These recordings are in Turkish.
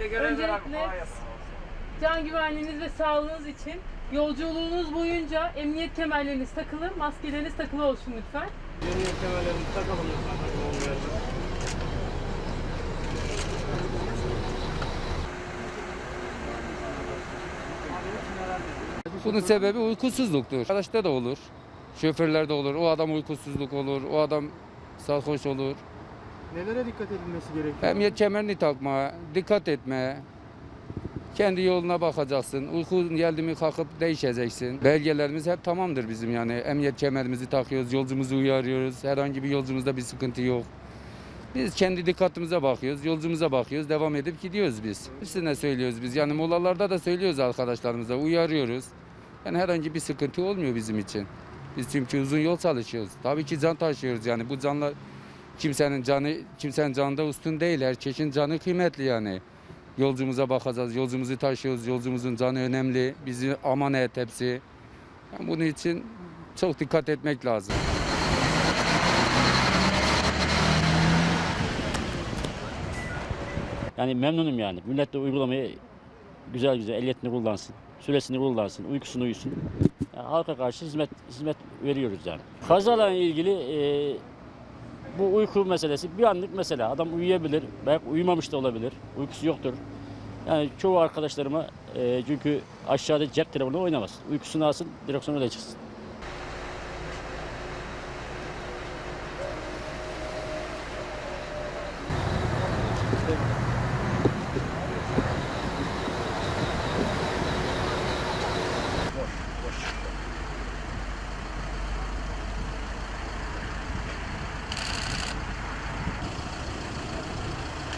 Öncelikle can güvenliğiniz ve sağlığınız için yolculuğunuz boyunca emniyet kemerleriniz takılı, maskeleriniz takılı olsun lütfen. Emniyet kemerlerimizi takalım lütfen. Bunun sebebi uykusuzluktur. Arkadaşta da olur. Şoförlerde olur. O adam uykusuzluk olur. O adam sarhoş olur. Nelere dikkat edilmesi gerekiyor? Emniyet kemerini takma, dikkat etme. Kendi yoluna bakacaksın. Uykun geldi mi kalkıp değişeceksin. Belgelerimiz hep tamamdır bizim yani. Emniyet kemerimizi takıyoruz, yolcumuzu uyarıyoruz. Herhangi bir yolcumuzda bir sıkıntı yok. Biz kendi dikkatimize bakıyoruz, yolcumuza bakıyoruz, devam edip gidiyoruz biz. Hepsine söylüyoruz biz. Yani molalarda da söylüyoruz arkadaşlarımıza, uyarıyoruz. Yani herhangi bir sıkıntı olmuyor bizim için. Biz çünkü uzun yol çalışıyoruz. Tabii ki can taşıyoruz yani. Bu canlar kimsenin canı kimsenin canında üstün değil. Herkesin canı kıymetli yani. Yolcumuza bakacağız. Yolcumuzu taşıyoruz. Yolcumuzun canı önemli. Bizi amanet hepsi. Yani bunun için çok dikkat etmek lazım. Yani memnunum yani. Millet de uygulamayı güzel güzel ehliyetini kullansın, süresini kullansın, uykusunu uyusun. Yani halka karşı hizmet hizmet veriyoruz yani. Kazalarla ilgili e, bu uyku meselesi bir anlık mesela. Adam uyuyabilir, belki uyumamış da olabilir, uykusu yoktur. Yani çoğu arkadaşlarıma e, çünkü aşağıda cep telefonu oynamaz. Uykusunu alsın, direksiyona da çıksın.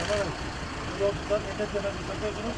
Yolcular emniyet kemerini takıyorsunuz.